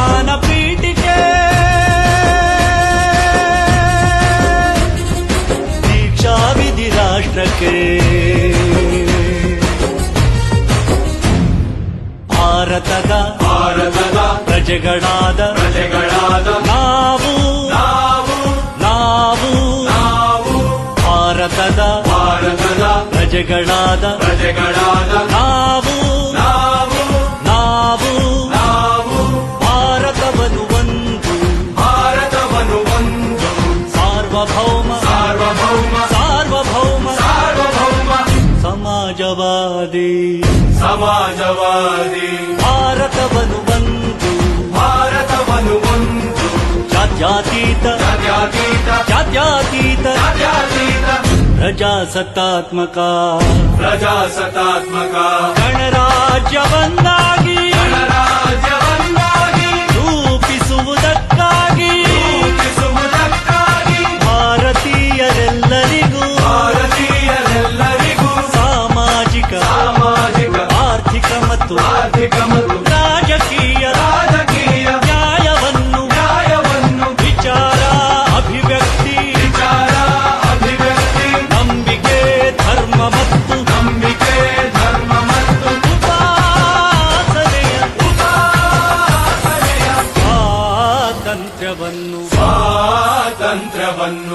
ಮಾನ ಪ್ರೀತಿಗೆ. ದೀಕ್ಷಾ ವಿಧಿ ರಾಷ್ಟ್ರಕ್ಕೆ. ಭಾರತದ ಭಾರತದ ಪ್ರಜೆಗಳಾದ ಪ್ರಜೆಗಳಾದ ಭಾರತದ ಭಾರತದ ಪ್ರಜೆಗಳಾದ सार्वभौम। सार्वभौम। सार्वभौम। सार्वभौम। समाजवादी। समाजवादी। भारतवनु बन्धु भारतवनु बन्धु जात्यातीत। जात्यातीत। जात्यातीत। जात्यातीत। प्रजासत्तात्मका। प्रजासत्तात्मका। गणरा ಭಾರತೀಯರಿಗೂ ಭಾರತೀಯರೆಲ್ಲರಿಗೂ ಸಾಮಾಜಿಕ ಸಾಮಾಜಿಕ ಆರ್ಥಿಕ ಮತ್ತು ಆರ್ಥಿಕ ಮತ್ತು ರಾಜಕೀಯ ರಾಜಕೀಯ ನ್ಯಾಯವನ್ನು ನ್ಯಾಯವನ್ನು ವಿಚಾರ ಅಭಿವ್ಯಕ್ತಿ ವಿಚಾರ ಅಭಿವ್ಯಕ್ತಿ ನಂಬಿಕೆ ಧರ್ಮ ಮತ್ತು ನಂಬಿಕೆ ಧರ್ಮ ಮತ್ತು ಉಪಾಸನೆಯ ಉಪಾಸನೆಯ ಸ್ವಾತಂತ್ರ್ಯವನ್ನು ಸ್ವಾತಂತ್ರ್ಯವನ್ನು